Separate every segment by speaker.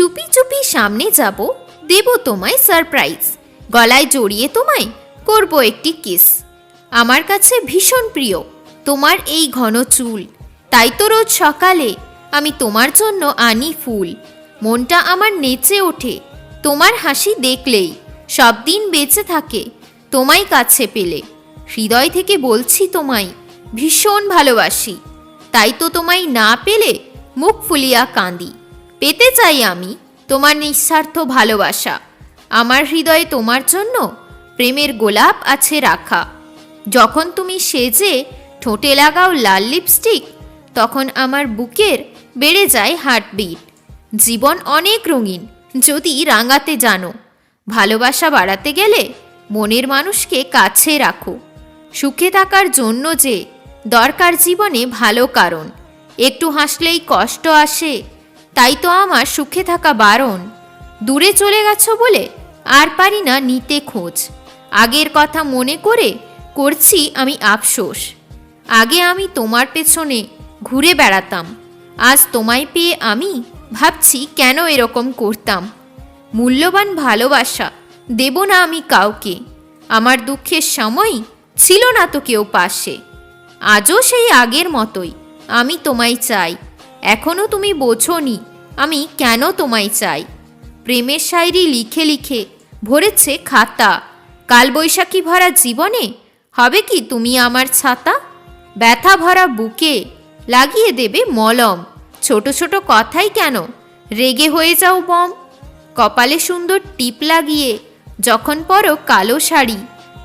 Speaker 1: চুপি চুপি সামনে যাব, দেব তোমায় সারপ্রাইজ গলায় জড়িয়ে তোমায় করব একটি কিস আমার কাছে ভীষণ প্রিয়, তোমার এই ঘন চুল। তাই তো রোজ সকালে আমি তোমার জন্য আনি ফুল। মনটা আমার নেচে ওঠে, তোমার হাসি দেখলেই। সব দিন বেঁচে থাকে, তোমায় কাছে পেলে। হৃদয় থেকে বলছি তোমায়, ভীষণ ভালোবাসি। তাই তো তোমায় না পেলে মুখ ফুলিয়া কাঁদি। পেতে চাই আমি তোমার নিঃস্বার্থ ভালোবাসা। আমার হৃদয়ে তোমার জন্য প্রেমের গোলাপ আছে রাখা। যখন তুমি সেজে ঠোঁটে লাগাও লাল লিপস্টিক, তখন আমার বুকের বেড়ে যায় হার্টবিট। জীবন অনেক রঙিন, যদি রাঙাতে জানো। ভালোবাসা বাড়াতে গেলে মনের মানুষকে কাছে রাখো। সুখে থাকার জন্য যে দরকার জীবনে ভালো কারণ। একটু হাসলেই কষ্ট আসে তাই তো আমার সুখে থাকা বারণ। দূরে চলে গেছো বলে আর পারি না নিতে খোঁজ। আগের কথা মনে করে করছি আমি আফসোস। আগে আমি তোমার পেছনে ঘুরে বেড়াতাম। আজ তোমায় পেয়ে আমি ভাবছি কেন এরকম করতাম। মূল্যবান ভালোবাসা দেব না আমি কাউকে। আমার দুঃখের সময় ছিল না তো কেউ পাশে। আজও সেই আগের মতোই আমি তোমায় চাই। এখনও তুমি বোঝোনি আমি কেন তোমায় চাই? প্রেমের শায়রি লিখে লিখে ভরেছে খাতা। কালবৈশাখী ভরা জীবনে হবে কি তুমি আমার ছাতা? ব্যথা ভরা বুকে লাগিয়ে দেবে মলম। ছোট ছোট কথাই কেন রেগে হয়ে যাও বম? কপালে সুন্দর টিপ লাগিয়ে যখন পরো কালো শাড়ি,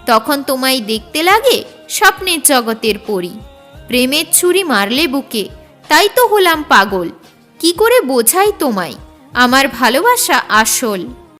Speaker 1: তখন তোমায় দেখতে লাগে স্বপ্নের জগতের পরি। প্রেমের ছুরি মারলে বুকে, তাই তো হলাম পাগল। কি করে বোঝাই তোমায়? আমার ভালোবাসা আসল।